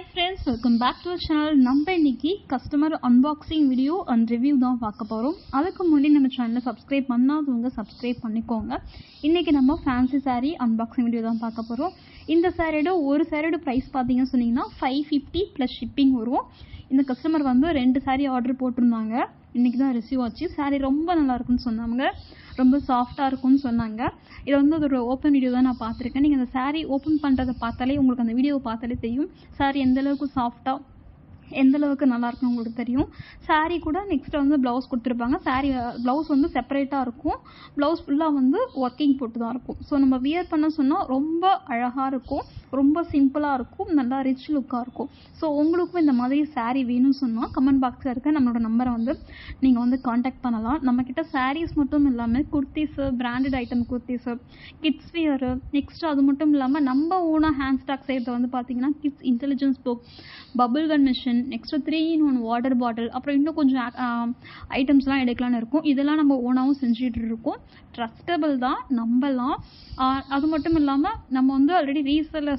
Hi friends welcome back to channel நம்ம இன்னைக்கு customer unboxing video and review தான் பார்க்க போகிறோம் அதுக்கு முன்னாடி நம்ம சேனலை சப்ஸ்கிரைப் பண்ணாதவங்க சப்ஸ்கிரைப் பண்ணிக்கோங்க. இன்றைக்கி நம்ம ஃபேன்சி சாரீ அன்பாக்சிங் வீடியோ தான் பார்க்க போகிறோம் இந்த சாரியோட ஒரு சாரியோட ப்ரைஸ் பார்த்தீங்கன்னு சொன்னீங்கன்னா ஃபைவ் ஃபிஃப்டி ப்ளஸ் ஷிப்பிங் வரும். இந்த கஸ்டமர் வந்து ரெண்டு சாரீ ஆர்டர் போட்டிருந்தாங்க. இன்றைக்கி தான் ரிசீவ் ஆச்சு. சாரீ ரொம்ப நல்லா இருக்குன்னு சொன்னாங்க. ரொம்ப சாஃப்டாக இருக்கும்னு சொன்னாங்க. இது வந்து ஒரு ஓப்பன் வீடியோ தான் நான் பார்த்துருக்கேன். நீங்கள் அந்த சாரீ ஓப்பன் பண்ணுறதை பார்த்தாலே உங்களுக்கு அந்த வீடியோவை பார்த்தாலே தெரியும். சாரீ எந்த அளவுக்கு சாஃப்டாக எந்த அளவுக்கு நல்லா இருக்குன்னு உங்களுக்கு தெரியும். சாரீ கூட நெக்ஸ்ட் வந்து ப்ளவுஸ் கொடுத்துருப்பாங்க. சாரீ ப்ளவுஸ் வந்து செப்பரேட்டாக இருக்கும். ப்ளவுஸ் ஃபுல்லாக வந்து ஒர்க்கிங் போட்டு தான் இருக்கும். ஸோ நம்ம வியர் பண்ண சொன்னால் ரொம்ப அழகாக இருக்கும். ரொம்ப சிம்பிளாக இருக்கும் நல்லா ரிச் லுக்காக இருக்கும். ஸோ உங்களுக்கும் இந்த மாதிரி சாரீ வேணும்னு சொன்னால் கமெண்ட் பாக்ஸில் இருக்க நம்மளோட நம்பரை வந்து நீங்கள் வந்து காண்டாக்ட் பண்ணலாம். நம்மக்கிட்ட சாரீஸ் மட்டும் இல்லாமல் kurtis branded item kurtis kids wear next அது மட்டும் இல்லாமல் நம்ம ஓனாக ஹேண்ட் ஸ்டாக் செய்கிறது வந்து பார்த்தீங்கன்னா kids intelligence book bubble gun machine next three in one water bottle அப்புறம் இன்னும் கொஞ்சம் ஐட்டம்ஸ்லாம் எடுக்கலாம்னு இருக்கும். இதெல்லாம் நம்ம ஓனாகவும் செஞ்சுட்டு இருக்கோம். ட்ரஸ்டபிள் தான் நம்பலாம். அது மட்டும் இல்லாமல் நம்ம வந்து ஆல்ரெடி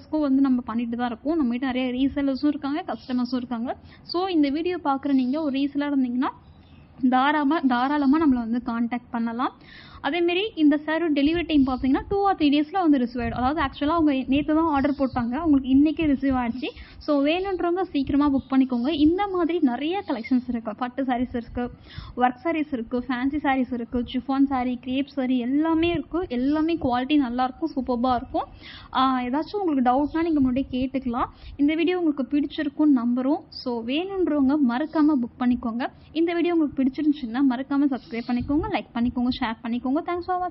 ரீசெல்லர்ஸ்க்கும் வந்து நம்ம பண்ணிட்டு தான் இருக்கோம். நம்மகிட்ட நிறைய ரீசேலர்ஸும் இருக்காங்க கஸ்டமர்ஸும் இருக்காங்க. ஸோ இந்த வீடியோ பார்க்குற நீங்கள் ஒரு ரீசேலாக இருந்தீங்கன்னா தாராளமாக தாராளமாக நம்மளை வந்து காண்டாக்ட் பண்ணலாம். அதேமாரி இந்த சாரோட டெலிவரி டைம் பார்த்தீங்கன்னா டூ ஆர் த்ரீ டேஸில் வந்து ரிசீவ் ஆகிடும் அதாவது ஆக்சுவலாக அவங்க நேற்று தான் ஆர்டர் போட்டாங்க. அவங்களுக்கு இன்றைக்கே ரிசீவ் ஆகிடுச்சு ஸோ வேணுன்றவங்க சீக்கிரமாக புக் பண்ணிக்கோங்க. இந்த மாதிரி நிறைய கலெக்ஷன்ஸ் இருக்குது பட்டு சாரீஸ் இருக்குது ஒர்க் சாரீஸ் இருக்குது ஃபேன்சி சாரீஸ் இருக்குது சிஃபான் சாரீ கிரேப் சாரீ எல்லாமே இருக்குது எல்லாமே குவாலிட்டி நல்லாயிருக்கும் சூப்பர்பாக இருக்கும். ஏதாச்சும் உங்களுக்கு டவுட்னா நீங்கள் முன்னாடியே கேட்டுக்கலாம். இந்த வீடியோ உங்களுக்கு பிடிச்சிருக்கும்னு நம்புகிறோம் ஸோ வேணுன்றவங்க மறக்காமல் புக் பண்ணிக்கோங்க. இந்த வீடியோ உங்களுக்கு பிடிச்சிருந்துச்சுன்னா மறக்காமல் சப்ஸ்கிரைப் பண்ணிக்கோங்க லைக் பண்ணிக்கோங்க ஷேர் பண்ணிக்கோங்க. Thanks for